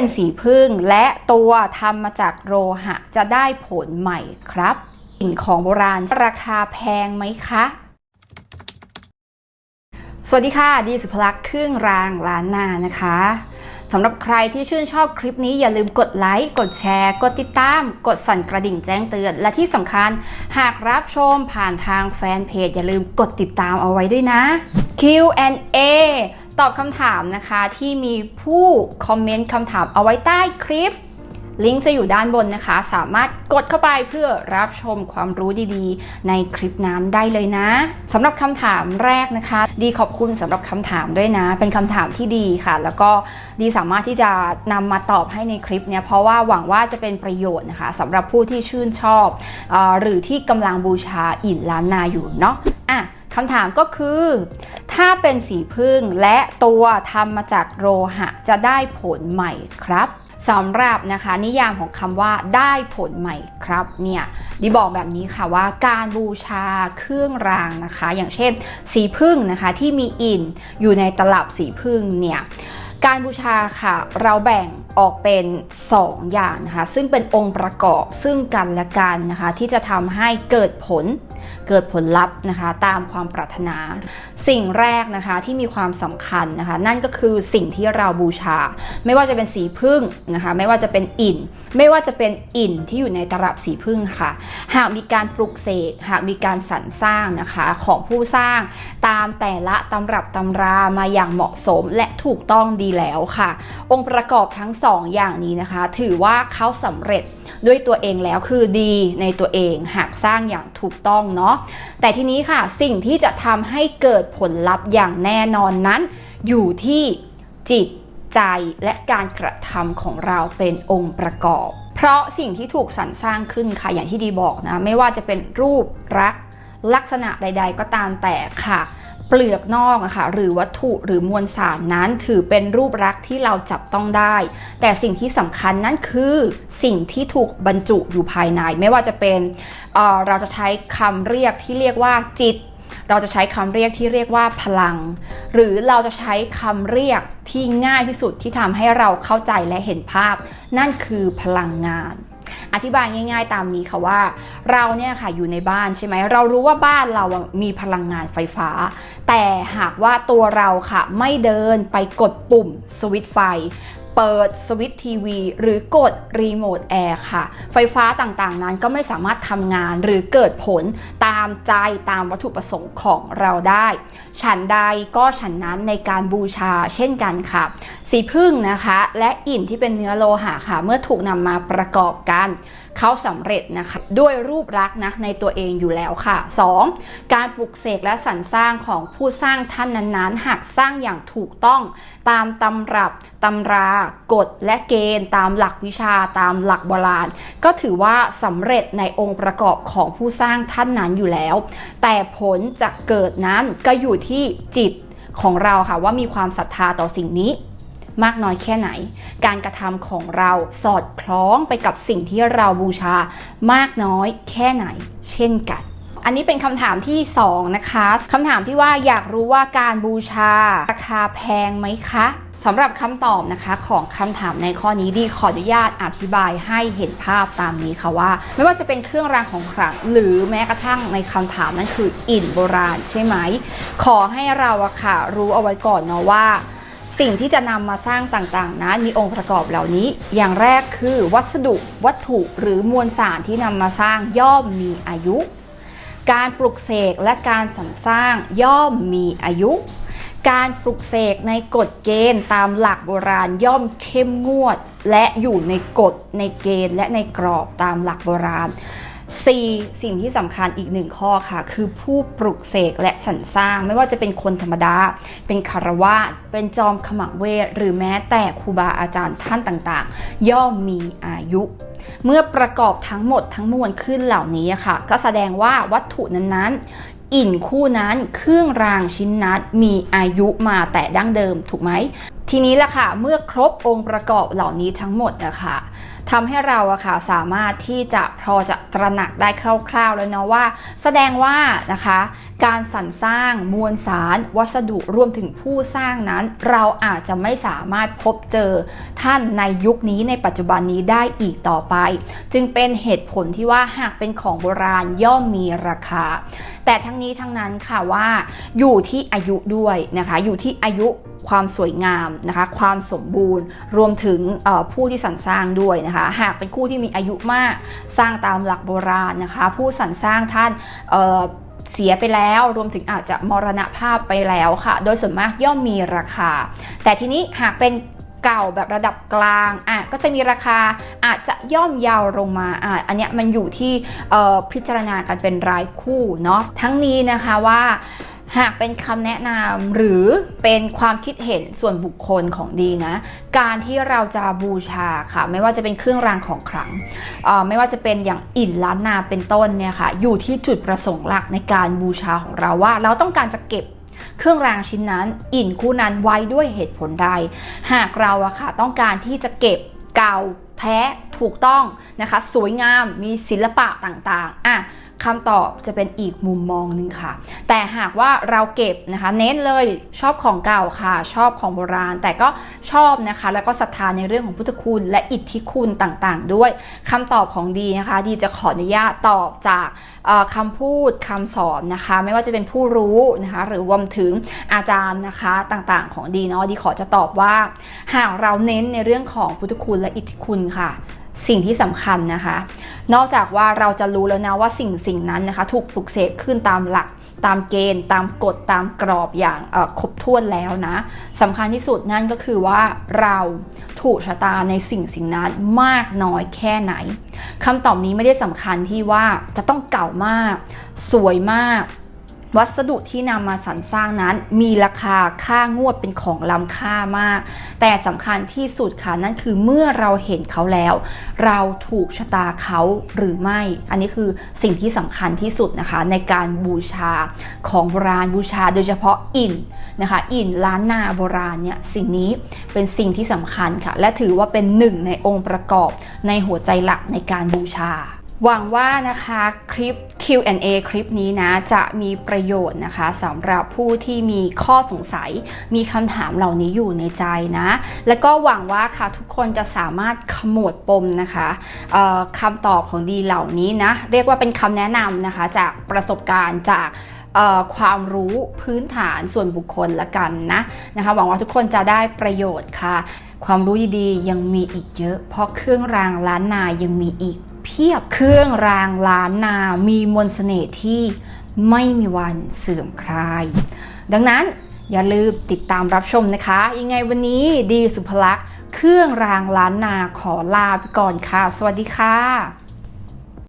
เป็นสีพึ่งและตัวทำมาจากโลหะจะได้ผลใหม่ครับสิ่งของโบราณราคาแพงไหมคะ สวัสดีค่ะ ดีสุภลักษณ์เครื่องรางล้านนานะคะสำหรับใครที่ชื่นชอบคลิปนี้อย่าลืมกดไลค์ กดแชร์ กดติดตาม กดสั่นกระดิ่งแจ้งเตือน และที่สำคัญหากรับชมผ่านทางแฟนเพจอย่าลืมกดติดตามเอาไว้ด้วยนะ Q&A ตอบคำถามนะคะที่มีผู้คอมเมนต์คำถามเอาไว้ใต้คลิป ลิงก์จะอยู่ด้านบนนะคะ สามารถกดเข้าไปเพื่อรับชมความรู้ดีๆ ในคลิปนั้นได้เลยนะสำหรับคำถามแรกนะคะ ดีขอบคุณสำหรับคำถามด้วยนะ เป็นคำถามที่ดีค่ะ แล้วก็ดีสามารถที่จะนำมาตอบให้ในคลิปเนี่ยเพราะว่าหวังว่าจะเป็นประโยชน์นะคะสำหรับผู้ที่ชื่นชอบออหรือที่กำลังบูชาอินล้านนาอยู่เนาะอะ คำถามก็คือ ถ้าเป็นสีพึ่งและตัวทำมาจากโลหะจะได้ผลใหม่ครับสำหรับนะคะนิยามของคำว่าได้ผลใหม่ครับเนี่ยดิบอกแบบนี้ค่ะว่าการบูชาเครื่องรางนะคะ อย่างเช่น สีพึ่งนะคะที่มีอินอยู่ในตลับสีพึ่งเนี่ยการบูชาค่ะเราแบ่งออกเป็น 2 อย่างนะคะ ซึ่งเป็นองค์ประกอบซึ่งกันและกันนะคะ ที่จะทำให้เกิดผล เกิดผลลัพธ์นะคะตามความปรารถนา สิ่งแรกนะคะที่มีความสำคัญนะคะ นั่นก็คือสิ่งที่เราบูชา ไม่ว่าจะเป็นสีพึ่งนะคะ ไม่ว่าจะเป็นอินไม่ว่าจะเป็นอินที่อยู่ในตลับสีพึ่งค่ะ หากมีการปลุกเสกหากมีการสรรสร้างนะคะของผู้สร้างตามแต่ละตำรับตำรามาอย่างเหมาะสมและถูกต้องดีแล้วค่ะ องค์ประกอบทั้งสองอย่างนี้นะคะ ถือว่าเขาสำเร็จด้วยตัวเองแล้วคือดีในตัวเองหากสร้างอย่างถูกต้องเนาะแต่ทีนี้ค่ะสิ่งที่จะทำให้เกิดผลลัพธ์อย่างแน่นอนนั้น อยู่ที่จิตใจและการกระทำของเราเป็นองค์ประกอบ เพราะสิ่งที่ถูกสรรสร้างขึ้นค่ะอย่างที่ดีบอกนะ ไม่ว่าจะเป็นรูปรักษลักษณะใด ๆ ก็ตามแต่ค่ะ เปลือกนอกอะค่ะหรือวัตถุหรือมวลสารนั้นถือเป็นรูปลักษณ์ที่เราจับต้องได้ แต่สิ่งที่สำคัญนั่นคือสิ่งที่ถูกบรรจุอยู่ภายใน ไม่ว่าจะเป็นเเราจะใช้คำเรียกที่เรียกว่าจิต เราจะใช้คำเรียกที่เรียกว่าพลัง หรือเราจะใช้คำเรียกที่ง่ายที่สุดที่ทำให้เราเข้าใจและเห็นภาพ นั่นคือพลังงาน อธิบายง่าย ๆ ตามนี้ค่ะว่า เราเนี่ยค่ะอยู่ในบ้านใช่ไหมเรารู้ว่าบ้านเรามีพลังงานไฟฟ้า แต่หากว่าตัวเราค่ะไม่เดินไปกดปุ่มสวิตช์ไฟ เปิดสวิตช์ทีวี หรือกดรีโมทแอร์ค่ะ ไฟฟ้าต่างๆนั้นก็ไม่สามารถทำงานหรือเกิดผลตามใจตามวัตถุประสงค์ของเราได้ ฉันใดก็ฉันนั้นในการบูชาเช่นกันค่ะ สีพึ่งนะคะ และอินที่เป็นเนื้อโลหะค่ะ เมื่อถูกนำมาประกอบกันเขาสำเร็จนะคะ ด้วยรูปลักษณ์นะในตัวเองอยู่แล้วค่ะ 2. การปลุกเสกและสรรสร้างของผู้สร้างท่านนั้นๆ หากสร้างอย่างถูกต้องตามตำรับตำรากฎและเกณฑ์ตามหลักวิชาตามหลักโบราณ ก็ถือว่าสำเร็จในองค์ประกอบของผู้สร้างท่านนั้นอยู่แล้ว แต่ผลจะเกิดนั้นก็อยู่ที่จิตของเราค่ะว่ามีความศรัทธาต่อสิ่งนี้มากน้อยแค่ไหน การกระทำของเราสอดคล้องไปกับสิ่งที่เราบูชามากน้อยแค่ไหน เช่นกัน อันนี้เป็นคำถามที่ 2 นะคะคำถามที่ว่าอยากรู้ว่าการบูชาราคาแพงไหมคะ สำหรับคำตอบนะคะของคำถามในข้อนี้ดีขออนุญาตอธิบายให้เห็นภาพตามนี้ค่ะว่า ไม่ว่าจะเป็นเครื่องรางของขลังหรือแม้กระทั่งในคำถามนั้นคืออินโบราณใช่ไหม ขอให้เราอะค่ะรู้เอาไว้ก่อนเนาะว่า สิ่งที่จะนำมาสร้างต่างๆนั้นมีองค์ประกอบเหล่านี้ อย่างแรกคือวัสดุวัตถุหรือมวลสารที่นำมาสร้างย่อมมีอายุ การปลุกเสกและการสรรสร้างย่อมมีอายุ การปลุกเสกในกฎเกณฑ์ตามหลักโบราณย่อมเข้มงวด และอยู่ในกฎในเกณฑ์และในกรอบตามหลักโบราณ 4. สิ่งที่สำคัญอีกหนึ่งข้อค่ะ คือผู้ปลุกเสกและสรรสร้าง ไม่ว่าจะเป็นคนธรรมดา เป็นคารวาสเป็นจอมขมังเวท หรือแม้แต่ครูบาอาจารย์ท่านต่างๆ ย่อมมีอายุ เมื่อประกอบทั้งหมดทั้งมวลขึ้นเหล่านี้ค่ะ ก็แสดงว่าวัตถุนั้นๆ อินคู่นั้นเครื่องรางชิ้นนั้นมีอายุมาแต่ดั้งเดิมถูกไหมทีนี้ละค่ะ เมื่อครบองค์ประกอบเหล่านี้ทั้งหมดนะคะทำให้เราอะค่ะสามารถที่จะพอจะตระหนักได้คร่าวๆแล้วเนาะว่า แสดงว่านะคะการสรรสร้างมวลสารวัสดุรวมถึงผู้สร้างนั้น เราอาจจะไม่สามารถพบเจอท่านในยุคนี้ในปัจจุบันนี้ได้อีกต่อไป จึงเป็นเหตุผลที่ว่าหากเป็นของโบราณย่อมมีราคา แต่ทั้งนี้ทั้งนั้นค่ะว่า อยู่ที่อายุด้วยนะคะ อยู่ที่อายุความสวยงามนะคะ ความสมบูรณ์ รวมถึงผู้ที่สรรสร้างด้วยนะคะหากเป็นคู่ที่มีอายุมากสร้างตามหลักโบราณนะคะ ผู้สรรสร้างท่านเเสียไปแล้วรวมถึงอาจจะมรณภาพไปแล้วค่ะ โดยส่วนมากย่อมมีราคา แต่ทีนี้หากเป็นเก่าแบบระดับกลางอะก็จะมีราคาอาจจะย่อมยาวลงมาอะอันเนี้ยมันอยู่ที่พิจารณากันเป็นรายคู่เนาะทั้งนี้นะคะว่า หากเป็นคำแนะนำหรือเป็นความคิดเห็นส่วนบุคคลของดีนะ การที่เราจะบูชาค่ะ ไม่ว่าจะเป็นเครื่องรางของขลังไม่ว่าจะเป็นอย่างอินล้านนาเป็นต้นเนี่ยค่ะ อยู่ที่จุดประสงค์หลักในการบูชาของเราว่า เราต้องการจะเก็บเครื่องรางชิ้นนั้น อินคู่นั้นไว้ด้วยเหตุผลใด หากเราอะค่ะ ต้องการที่จะเก็บเก่า แท้ถูกต้องนะคะ สวยงามมีศิลปะต่างๆอะคำตอบจะเป็นอีกมุมมองหนึ่งค่ะ แต่หากว่าเราเก็บนะคะ เน้นเลยชอบของเก่าค่ะ ชอบของโบราณ แต่ก็ชอบนะคะ แล้วก็ศรัทธาในเรื่องของพุทธคุณ และอิทธิคุณต่างๆ ด้วยคำตอบของดีนะคะ ดีจะขออนุญาตตอบจากเอ่อคำพูดคำสอนนะคะ ไม่ว่าจะเป็นผู้รู้นะคะ หรือรวมถึงอาจารย์นะคะต่างๆ ของดีเนาะดีขอจะตอบว่า หากเราเน้นในเรื่องของพุทธคุณและอิทธิคุณค่ะ สิ่งที่สำคัญนะคะ นอกจากว่าเราจะรู้แล้วนะว่าสิ่งสิ่งนั้นนะคะ ถูกปลุกเสกขึ้นตามหลัก ตามเกณฑ์ ตามกฎตามกรอบอย่างครบถ้วนแล้วนะสำคัญที่สุดนั่นก็คือว่าเราถูกชะตาในสิ่งสิ่งนั้นมากน้อยแค่ไหนคำตอบนี้ไม่ได้สำคัญที่ว่าจะต้องเก่ามาก สวยมาก วัสดุที่นำมาสรรสร้างนั้น มีราคาค่างวดเป็นของล้ำค่ามาก แต่สำคัญที่สุดค่ะนั่นคือเมื่อเราเห็นเขาแล้ว เราถูกชะตาเขาหรือไม่ อันนี้คือสิ่งที่สำคัญที่สุดนะคะ ในการบูชาของโบราณบูชาโดยเฉพาะอินนะคะ อินล้านนาโบราณเนี่ยสิ่งนี้เป็นสิ่งที่สำคัญค่ะ และถือว่าเป็นหนึ่งในองค์ประกอบในหัวใจหลักในการบูชา หวังว่านะคะคลิป Q&A คลิปนี้นะจะมีประโยชน์นะคะสำหรับผู้ที่มีข้อสงสัย มีคำถามเหล่านี้อยู่ในใจนะ แล้วก็หวังว่าค่ะทุกคนจะสามารถขมวดปมนะคะคำตอบของดีเหล่านี้นะ เรียกว่าเป็นคำแนะนำนะคะจากประสบการณ์จากความรู้พื้นฐานส่วนบุคคลละกันนะนะคะหวังว่าทุกคนจะได้ประโยชน์ค่ะ ความรู้ดีๆยังมีอีกเยอะ เพราะเครื่องรางล้านนายังมีอีก เพียบเครื่องรางล้านนา มีมนสเสน่ห์ที่ไม่มีวันเสื่อมคลาย ดังนั้นอย่าลืมติดตามรับชมนะคะ ยังไงวันนี้ดีสุภลักษณ์เครื่องรางล้านนาขอลาไปก่อนค่ะ สวัสดีค่ะ